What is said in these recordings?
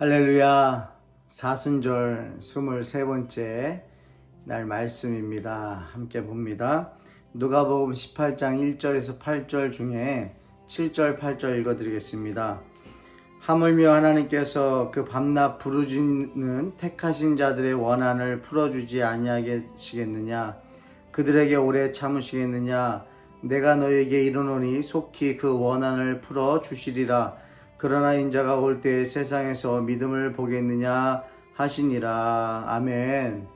할렐루야 사순절 23번째 날 말씀입니다. 함께 봅니다. 누가복음 18장 1절에서 8절 중에 7절 8절 읽어 드리겠습니다. 하물며 하나님께서 그 밤낮 부르짖는 택하신 자들의 원한을 풀어 주지 아니하시겠느냐 그들에게 오래 참으시겠느냐 내가 너에게 이르노니 속히 그 원한을 풀어 주시리라 그러나 인자가 올때 세상에서 믿음을 보겠느냐 하시니라. 아멘.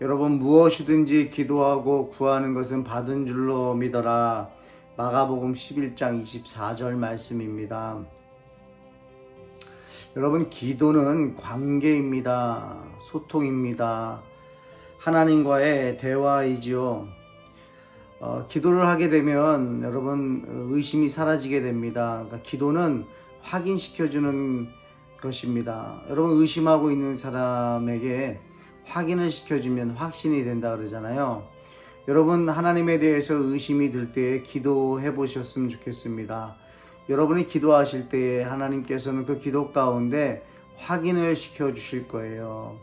여러분 무엇이든지 기도하고 구하는 것은 받은 줄로 믿어라. 마가복음 11장 24절 말씀입니다. 여러분 기도는 관계입니다. 소통입니다. 하나님과의 대화이지요. 어, 기도를 하게 되면 여러분 의심이 사라지게 됩니다. 그러니까 기도는 확인시켜주는 것입니다. 여러분 의심하고 있는 사람에게 확인을 시켜주면 확신이 된다 그러잖아요. 여러분 하나님에 대해서 의심이 들 때 기도해 보셨으면 좋겠습니다. 여러분이 기도하실 때에 하나님께서는 그 기도 가운데 확인을 시켜 주실 거예요.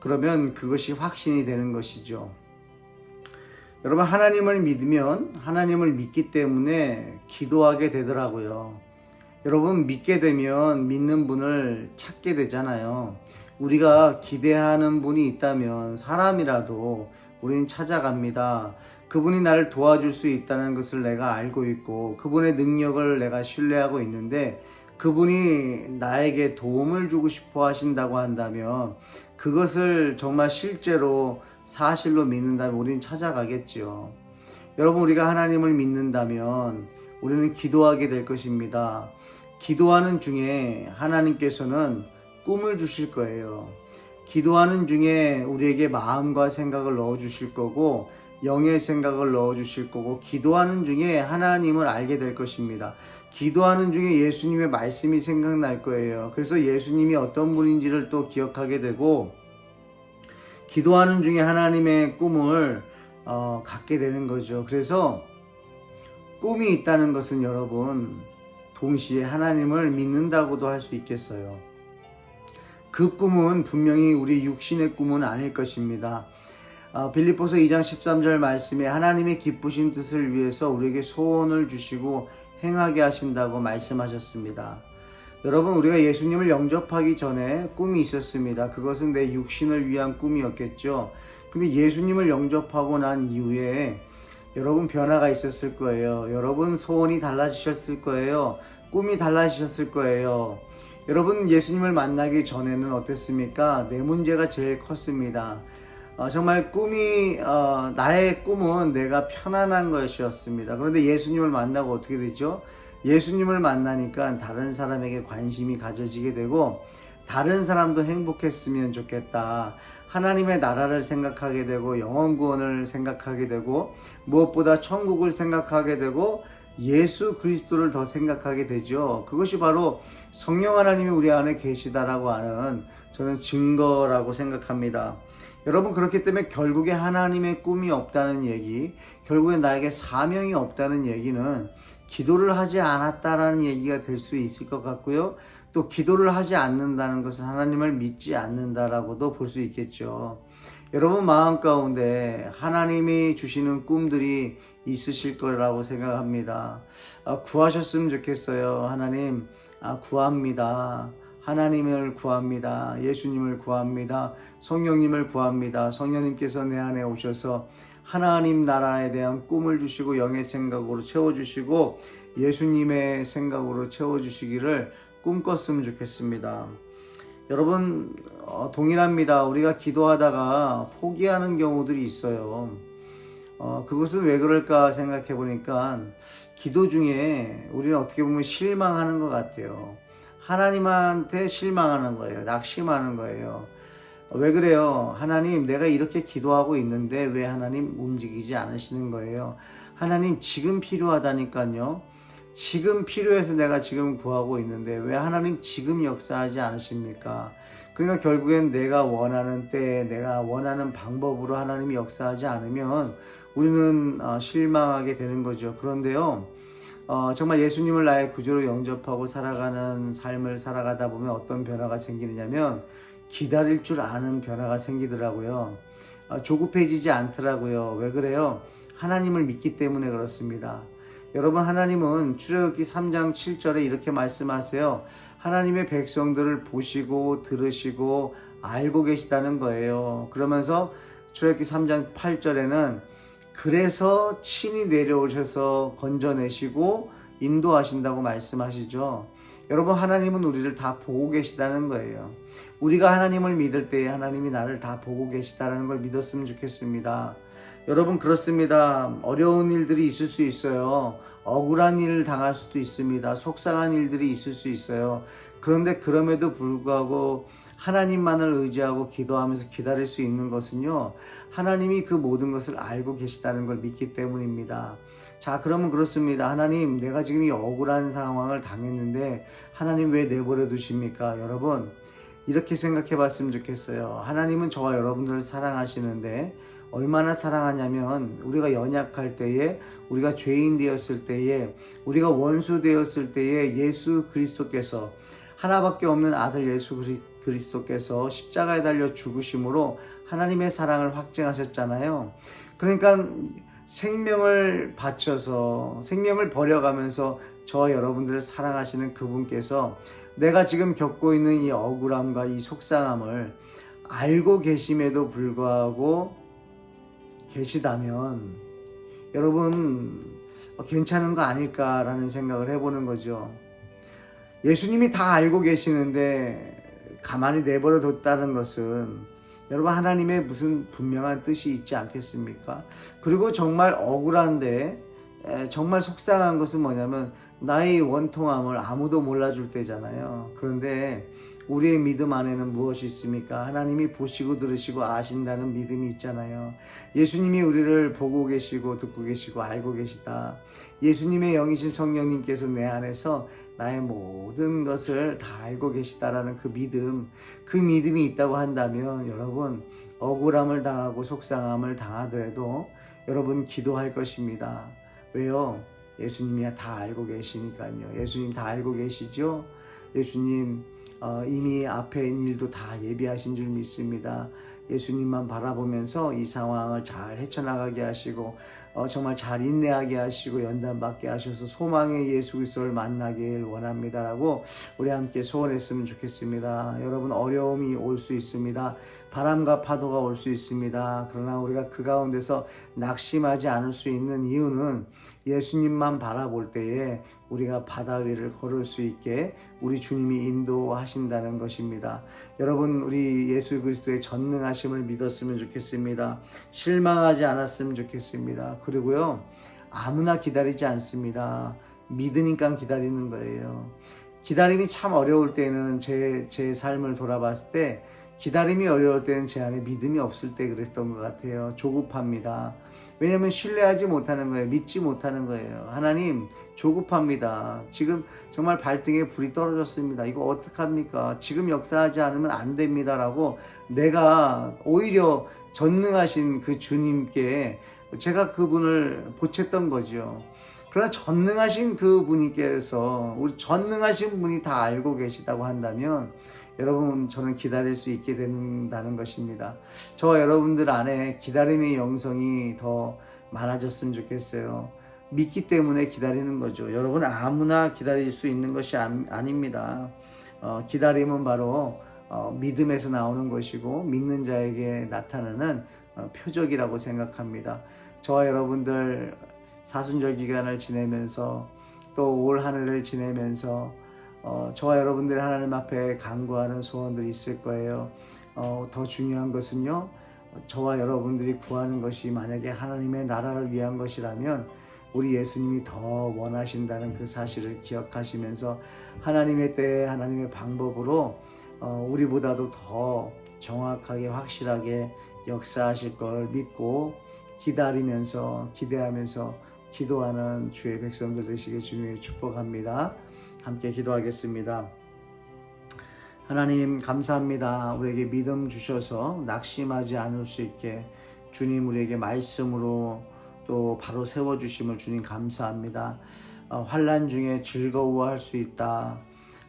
그러면 그것이 확신이 되는 것이죠. 여러분 하나님을 믿으면 하나님을 믿기 때문에 기도하게 되더라고요. 여러분 믿게 되면 믿는 분을 찾게 되잖아요. 우리가 기대하는 분이 있다면 사람이라도 우리는 찾아갑니다. 그분이 나를 도와줄 수 있다는 것을 내가 알고 있고 그분의 능력을 내가 신뢰하고 있는데 그분이 나에게 도움을 주고 싶어 하신다고 한다면 그것을 정말 실제로 사실로 믿는다면 우리는 찾아가겠죠. 여러분 우리가 하나님을 믿는다면 우리는 기도하게 될 것입니다. 기도하는 중에 하나님께서는 꿈을 주실 거예요. 기도하는 중에 우리에게 마음과 생각을 넣어 주실 거고 영의 생각을 넣어 주실 거고 기도하는 중에 하나님을 알게 될 것입니다. 기도하는 중에 예수님의 말씀이 생각날 거예요. 그래서 예수님이 어떤 분인지를 또 기억하게 되고 기도하는 중에 하나님의 꿈을 어, 갖게 되는 거죠. 그래서 꿈이 있다는 것은 여러분 동시에 하나님을 믿는다고도 할 수 있겠어요. 그 꿈은 분명히 우리 육신의 꿈은 아닐 것입니다. 어, 빌립보서 2장 13절 말씀에 하나님의 기쁘신 뜻을 위해서 우리에게 소원을 주시고 행하게 하신다고 말씀하셨습니다. 여러분 우리가 예수님을 영접하기 전에 꿈이 있었습니다. 그것은 내 육신을 위한 꿈이었겠죠. 근데 예수님을 영접하고 난 이후에 여러분 변화가 있었을 거예요. 여러분 소원이 달라지셨을 거예요. 꿈이 달라지셨을 거예요. 여러분 예수님을 만나기 전에는 어땠습니까? 내 문제가 제일 컸습니다. 어, 정말 꿈이 어, 나의 꿈은 내가 편안한 것이었습니다. 그런데 예수님을 만나고 어떻게 되죠? 예수님을 만나니까 다른 사람에게 관심이 가져지게 되고 다른 사람도 행복했으면 좋겠다. 하나님의 나라를 생각하게 되고 영원 구원을 생각하게 되고 무엇보다 천국을 생각하게 되고 예수 그리스도를 더 생각하게 되죠. 그것이 바로 성령 하나님이 우리 안에 계시다라고 하는 저는 증거라고 생각합니다. 여러분 그렇기 때문에 결국에 하나님의 꿈이 없다는 얘기, 결국에 나에게 사명이 없다는 얘기는 기도를 하지 않았다라는 얘기가 될 수 있을 것 같고요. 또 기도를 하지 않는다는 것은 하나님을 믿지 않는다라고도 볼 수 있겠죠. 여러분 마음 가운데 하나님이 주시는 꿈들이 있으실 거라고 생각합니다. 아, 구하셨으면 좋겠어요. 하나님, 아, 구합니다. 하나님을 구합니다. 예수님을 구합니다. 성령님을 구합니다. 성령님께서 내 안에 오셔서 하나님 나라에 대한 꿈을 주시고 영의 생각으로 채워주시고 예수님의 생각으로 채워주시기를 꿈꿨으면 좋겠습니다. 여러분 어, 동일합니다. 우리가 기도하다가 포기하는 경우들이 있어요. 어, 그것은 왜 그럴까 생각해 보니까 기도 중에 우리는 어떻게 보면 실망하는 것 같아요. 하나님한테 실망하는 거예요. 낙심하는 거예요. 왜 그래요? 하나님, 내가 이렇게 기도하고 있는데 왜 하나님 움직이지 않으시는 거예요? 하나님, 지금 필요하다니까요. 지금 필요해서 내가 지금 구하고 있는데 왜 하나님 지금 역사하지 않으십니까? 그러니까 결국엔 내가 원하는 때에 내가 원하는 방법으로 하나님이 역사하지 않으면 우리는 어, 실망하게 되는 거죠. 그런데요, 어, 정말 예수님을 나의 구주로 영접하고 살아가는 삶을 살아가다 보면 어떤 변화가 생기느냐면 기다릴 줄 아는 변화가 생기더라고요. 어, 조급해지지 않더라고요. 왜 그래요? 하나님을 믿기 때문에 그렇습니다. 여러분 하나님은 출애굽기 3장 7절에 이렇게 말씀하세요. 하나님의 백성들을 보시고 들으시고 알고 계시다는 거예요. 그러면서 출애굽기 3장 8절에는 그래서 친히 내려오셔서 건져내시고 인도하신다고 말씀하시죠. 여러분 하나님은 우리를 다 보고 계시다는 거예요. 우리가 하나님을 믿을 때 하나님이 나를 다 보고 계시다는 걸 믿었으면 좋겠습니다. 여러분 그렇습니다. 어려운 일들이 있을 수 있어요. 억울한 일을 당할 수도 있습니다. 속상한 일들이 있을 수 있어요. 그런데 그럼에도 불구하고 하나님만을 의지하고 기도하면서 기다릴 수 있는 것은요. 하나님이 그 모든 것을 알고 계시다는 걸 믿기 때문입니다. 자, 그러면 그렇습니다. 하나님, 내가 지금 이 억울한 상황을 당했는데 하나님 왜 내버려 두십니까? 여러분, 이렇게 생각해 봤으면 좋겠어요. 하나님은 저와 여러분들을 사랑하시는데 얼마나 사랑하냐면 우리가 연약할 때에 우리가 죄인 되었을 때에 우리가 원수 되었을 때에 예수 그리스도께서 하나밖에 없는 아들 예수 그리- 그리스도께서 십자가에 달려 죽으심으로 하나님의 사랑을 확증하셨잖아요. 그러니까 생명을 바쳐서 생명을 버려가면서 저와 여러분들을 사랑하시는 그분께서 내가 지금 겪고 있는 이 억울함과 이 속상함을 알고 계심에도 불구하고 계시다면 여러분 어, 괜찮은 거 아닐까라는 생각을 해보는 거죠. 예수님이 다 알고 계시는데 가만히 내버려 뒀다는 것은 여러분 하나님의 무슨 분명한 뜻이 있지 않겠습니까? 그리고 정말 억울한데 에, 정말 속상한 것은 뭐냐면 나의 원통함을 아무도 몰라줄 때잖아요. 그런데 우리의 믿음 안에는 무엇이 있습니까? 하나님이 보시고 들으시고 아신다는 믿음이 있잖아요. 예수님이 우리를 보고 계시고 듣고 계시고 알고 계시다. 예수님의 영이신 성령님께서 내 안에서 나의 모든 것을 다 알고 계시다라는 그 믿음, 그 믿음이 있다고 한다면 여러분 억울함을 당하고 속상함을 당하더라도 여러분 기도할 것입니다. 왜요? 예수님이 다 알고 계시니까요. 예수님 다 알고 계시죠? 예수님 어, 이미 앞에 있는 일도 다 예비하신 줄 믿습니다. 예수님만 바라보면서 이 상황을 잘 헤쳐나가게 하시고 어, 정말 잘 인내하게 하시고 연단받게 하셔서 소망의 예수 그리스도를 만나길 원합니다라고 우리 함께 소원했으면 좋겠습니다. 여러분 어려움이 올 수 있습니다. 바람과 파도가 올 수 있습니다. 그러나 우리가 그 가운데서 낙심하지 않을 수 있는 이유는 예수님만 바라볼 때에 우리가 바다 위를 걸을 수 있게 우리 주님이 인도하신다는 것입니다. 여러분 우리 예수 그리스도의 전능하심을 믿었으면 좋겠습니다. 실망하지 않았으면 좋겠습니다. 그리고요 아무나 기다리지 않습니다. 믿으니까 기다리는 거예요. 기다림이 참 어려울 때는 제, 제 삶을 돌아봤을 때 기다림이 어려울 때는 제 안에 믿음이 없을 때 그랬던 것 같아요. 조급합니다. 왜냐하면 신뢰하지 못하는 거예요. 믿지 못하는 거예요. 하나님 조급합니다. 지금 정말 발등에 불이 떨어졌습니다. 이거 어떡합니까? 지금 역사하지 않으면 안 됩니다 라고 내가 오히려 전능하신 그 주님께 제가 그분을 보챘던 거죠. 그러나 전능하신 그 분께서 우리 전능하신 분이 다 알고 계시다고 한다면 여러분 저는 기다릴 수 있게 된다는 것입니다. 저와 여러분들 안에 기다림의 영성이 더 많아졌으면 좋겠어요. 믿기 때문에 기다리는 거죠. 여러분 아무나 기다릴 수 있는 것이 아, 닙니다 기다림은 바로 어, 믿음에서 나오는 것이고 믿는 자에게 나타나는 어, 표적이라고 생각합니다. 저와 여러분들 사순절 기간을 지내면서 또올한 해를 지내면서 어, 저와 여러분들 하나님 앞에 간구하는 소원들이 있을 거예요. 어, 더 중요한 것은요, 저와 여러분들이 구하는 것이 만약에 하나님의 나라를 위한 것이라면 우리 예수님이 더 원하신다는 그 사실을 기억하시면서 하나님의 때에 하나님의 방법으로 어, 우리보다도 더 정확하게 확실하게 역사하실 걸 믿고 기다리면서 기대하면서 기도하는 주의 백성들 되시길 주님의 축복합니다. 함께 기도하겠습니다. 하나님 감사합니다. 우리에게 믿음 주셔서 낙심하지 않을 수 있게 주님 우리에게 말씀으로 또 바로 세워 주심을 주님 감사합니다. 어, 환란 중에 즐거워할 수 있다.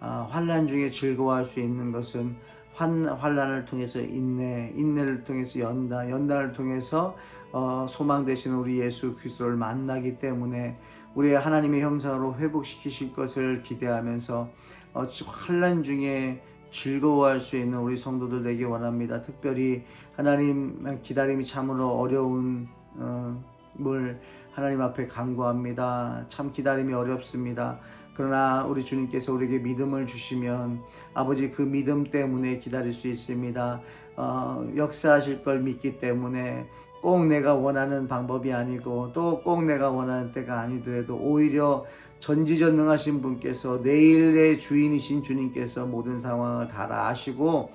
아, 환란 중에 즐거워할 수 있는 것은 환, 환란을 통해서 인내, 인내를 통해서 연단, 연단을 통해서 어, 소망 되신 우리 예수 그리스도를 만나기 때문에 우리의 하나님의 형상으로 회복시키실 것을 기대하면서 어, 환란 중에 즐거워할 수 있는 우리 성도들 되기 원합니다. 특별히 하나님 기다림이 참으로 어려운 어, 물 하나님 앞에 간구합니다. 참 기다림이 어렵습니다. 그러나 우리 주님께서 우리에게 믿음을 주시면 아버지 그 믿음 때문에 기다릴 수 있습니다. 어, 역사하실 걸 믿기 때문에 꼭 내가 원하는 방법이 아니고 또 꼭 내가 원하는 때가 아니더라도 오히려 전지전능하신 분께서 내일의 주인이신 주님께서 모든 상황을 다 아시고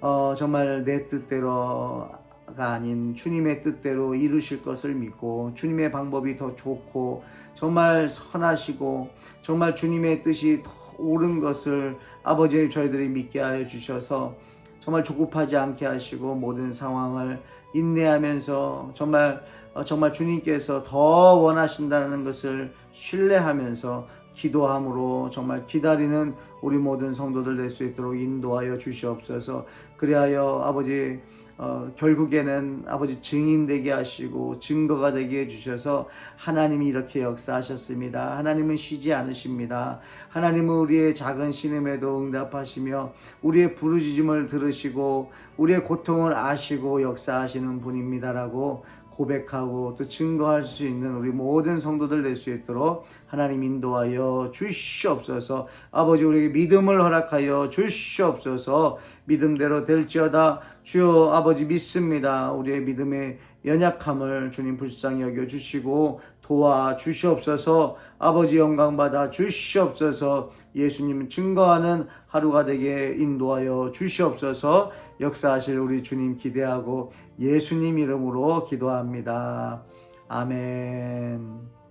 어, 정말 내 뜻대로가 아닌 주님의 뜻대로 이루실 것을 믿고 주님의 방법이 더 좋고 정말 선하시고 정말 주님의 뜻이 더 옳은 것을 아버지 저희들이 믿게 하여 주셔서 정말 조급하지 않게 하시고 모든 상황을 인내하면서 정말 어, 정말 주님께서 더 원하신다는 것을 신뢰하면서 기도함으로 정말 기다리는 우리 모든 성도들 될 수 있도록 인도하여 주시옵소서. 그리하여 아버지 어, 결국에는 아버지 증인 되게 하시고 증거가 되게 해주셔서 하나님이 이렇게 역사하셨습니다. 하나님은 쉬지 않으십니다. 하나님은 우리의 작은 신음에도 응답하시며 우리의 부르짖음을 들으시고 우리의 고통을 아시고 역사하시는 분입니다라고 고백하고 또 증거할 수 있는 우리 모든 성도들 될 수 있도록 하나님 인도하여 주시옵소서 아버지 우리에게 믿음을 허락하여 주시옵소서 믿음대로 될지어다. 주여 아버지 믿습니다. 우리의 믿음의 연약함을 주님 불쌍히 여겨 주시고 도와 주시옵소서. 아버지 영광 받아 주시옵소서. 예수님 증거하는 하루가 되게 인도하여 주시옵소서. 역사하실 우리 주님 기대하고 예수님 이름으로 기도합니다. 아멘.